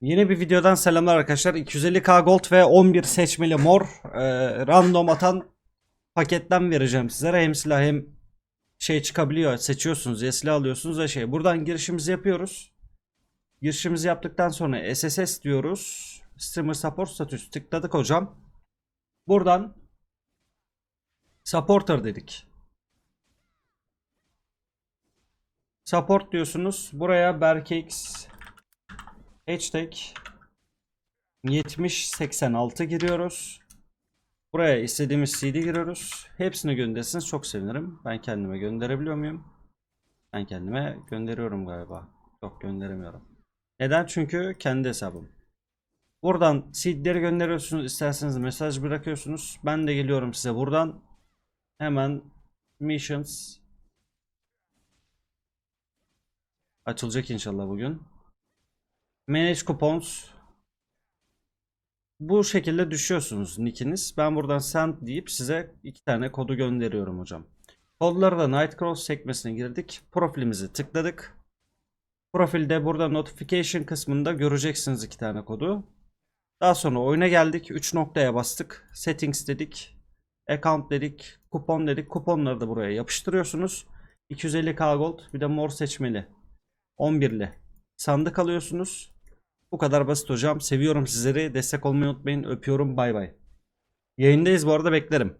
Yeni bir videodan selamlar arkadaşlar. 250k gold ve 11 seçmeli mor e, random atan paketten vereceğim sizlere. Hem silah hem şey çıkabiliyor. Seçiyorsunuz ya silah alıyorsunuz ya şey. Buradan girişimizi yapıyoruz. Girişimizi yaptıktan sonra SSS diyoruz. Streamer Support statüsü tıkladık hocam. Buradan Supporter dedik. Support diyorsunuz. Buraya BerkX Hashtag 7086 giriyoruz. Buraya istediğimiz CD giriyoruz. Hepsini gönderirseniz çok sevinirim. Ben kendime gönderebiliyor muyum? Ben kendime gönderiyorum galiba. Yok gönderemiyorum. Neden? Çünkü kendi hesabım. Buradan CD'leri gönderiyorsunuz. isterseniz mesaj bırakıyorsunuz. Ben de geliyorum size buradan. Hemen Missions açılacak inşallah bugün. Manage coupons. Bu şekilde düşüyorsunuz nickiniz. Ben buradan send deyip size iki tane kodu gönderiyorum hocam. Kodları da Nightcross sekmesine girdik. Profilimizi tıkladık. Profilde burada notification kısmında göreceksiniz iki tane kodu. Daha sonra oyuna geldik. 3 noktaya bastık. Settings dedik. Account dedik. Kupon dedik. Kuponları da buraya yapıştırıyorsunuz. 250k gold bir de mor seçmeli. 11'li sandık alıyorsunuz. Bu kadar basit hocam. Seviyorum sizleri. Destek olmayı unutmayın. Öpüyorum. Bay bay. Yayındayız bu arada beklerim.